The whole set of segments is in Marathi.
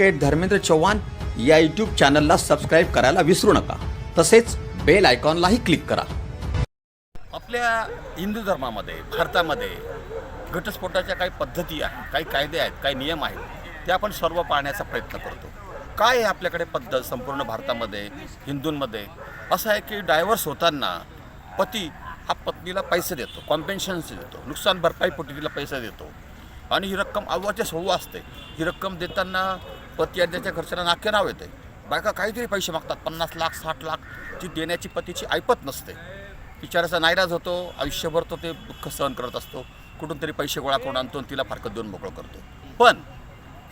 ॲडव्होकेट धर्मेंद्र चव्हाण या यूट्यूब चॅनलला सबस्क्राईब करायला विसरू नका. तसेच बेल आयकॉनलाही क्लिक करा. आपल्या हिंदू धर्मामध्ये भारतामध्ये घटस्फोटाच्या काही पद्धती आहेत काही कायदे आहेत काही नियम आहेत ते आपण सर्व पाळण्याचा प्रयत्न करतो. काय आहे आपल्याकडे पद्धत संपूर्ण भारतामध्ये हिंदूंमध्ये? असं आहे की डायव्हर्स होताना पती हा पत्नीला पैसे देतो कॉम्पेन्शन्स देतो नुकसान भरपाईपोटी तिला पैसे देतो. आणि ही रक्कम अव्वाच्या सव्वा असते. ही रक्कम देताना पती आणि त्याच्या घरच्यांना नाक्य नाव येते. बायका काहीतरी पैसे मागतात. पन्नास लाख साठ लाख ती देण्याची पतीची ऐपत नसते. बिचाराचा नायराज होतो आयुष्यभर तो ते दुःख सहन करत असतो. कुठून तरी पैसे गोळा करून आणतो आणि तिला फारकत देऊन मोकळं करतो. पण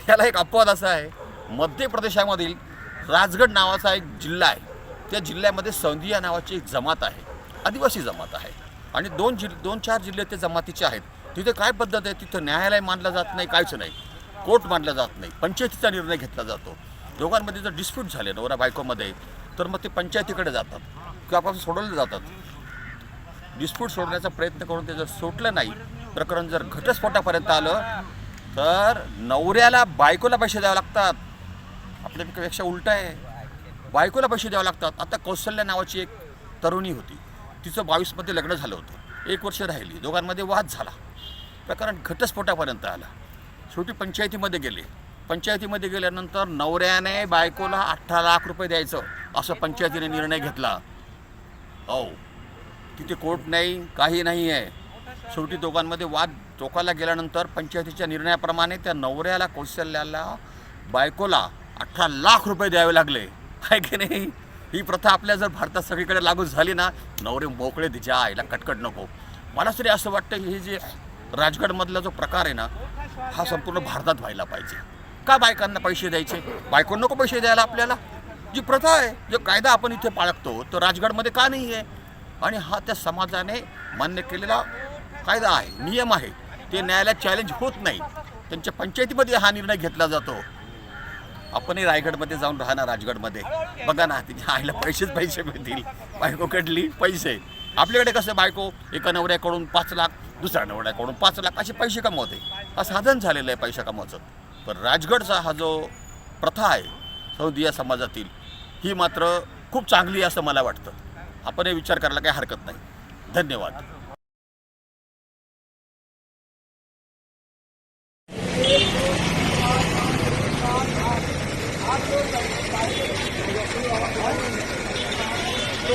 ह्याला एक अपवाद असा आहे मध्य प्रदेशामधील राजगड नावाचा एक जिल्हा आहे. त्या जिल्ह्यामध्ये संधिया नावाची एक जमात आहे. आदिवासी जमात आहे. आणि दोन जिल दोन चार जिल्हे ते जमातीचे आहेत. तिथे काय पद्धत आहे? तिथं न्यायालय मानलं जात नाही काहीच नाही. कोर्ट मानलं जात नाही. पंचायतीचा निर्णय घेतला जातो. दोघांमध्ये जर डिस्प्यूट झाले नवरा बायकोमध्ये तर मग ते पंचायतीकडे जातात. किंवा आपण सोडवले जातात. डिस्प्यूट सोडण्याचा प्रयत्न करून ते जर सुटलं नाही प्रकरण जर घटस्फोटापर्यंत आलं तर नवऱ्याला बायकोला पैसे द्यावे लागतात. आपल्यापेक्षा उलट आहे. बायकोला पैसे द्यावे लागतात. आता कौशल्या नावाची एक तरुणी होती. तिचं बावीसमध्ये लग्न झालं होतं. एक वर्ष राहिली. दोघांमध्ये वाद झाला. प्रकरण घटस्फोटापर्यंत आला. शेवटी पंचायतीमध्ये गेले. पंचायतीमध्ये गेल्यानंतर नवऱ्याने बायकोला अठरा लाख रुपये द्यायचं असं पंचायतीने निर्णय घेतला. औ तिथे कोर्ट नाही काही नाही आहे शेवटी दोघांमध्ये वाद टोकाला गेल्यानंतर पंचायतीच्या निर्णयाप्रमाणे त्या नवऱ्याला कौशल्याला बायकोला अठरा लाख रुपये द्यावे लागले. आहे की नाही? ही प्रथा आपल्या जर भारतात सगळीकडे लागू झाली ना नवरे मोकळे तिच्या आईला कटकट नको. मला तरी असं वाटतं की हे जे राजगडमधला जो प्रकार आहे ना हा संपूर्ण भारतात व्हायला पाहिजे. का बायकांना पैसे द्यायचे? बायको नको पैसे द्यायला आपल्याला. जी प्रथा आहे जो कायदा आपण इथे पाळतो तो राजगडमध्ये का नाही आहे? आणि हा त्या समाजाने मान्य केलेला कायदा आहे नियम आहे. ते न्यायालयात चॅलेंज होत नाही. त्यांच्या पंचायतीमध्ये हा निर्णय घेतला जातो. आपणही रायगडमध्ये जाऊन राहणार राजगडमध्ये. बघा ना तिच्या आईला पैसेच पैसे मिळतील. बायको कडली पैसे. आपल्याकडे कसं बायको एका नवऱ्याकडून पाच लाख दुसऱ्या नवऱ्याकडून पाच लाख असे पैसे कमवते. हा साधन झालेलं आहे पैसे कमवायचं. पण राजगडचा हा जो प्रथा आहे सौदिया समाजातील ही मात्र खूप चांगली आहे असं मला वाटतं. आपण हे विचार करायला काही हरकत नाही. धन्यवाद.